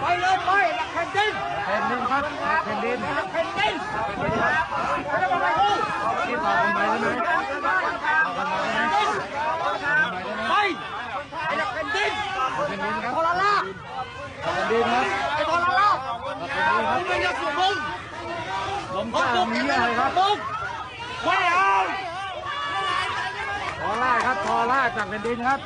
ไปเลยไปหลักแผ่นดินแผ่นดินครับแผ่นดินหลักแผ่นดินไม่ได้มงไปกูที่ต่อกันไปใช่ไหมไปไอ้หลักแผ่นดินแผ่นดินครับโทรล่าแผ่นดินครับไอ้รล่ามึงป็นยอมสุมึงลมข้าวมีอะไรครับมึงไม่เอาทอล่าครับทอล่าจากแผ่นดินครับ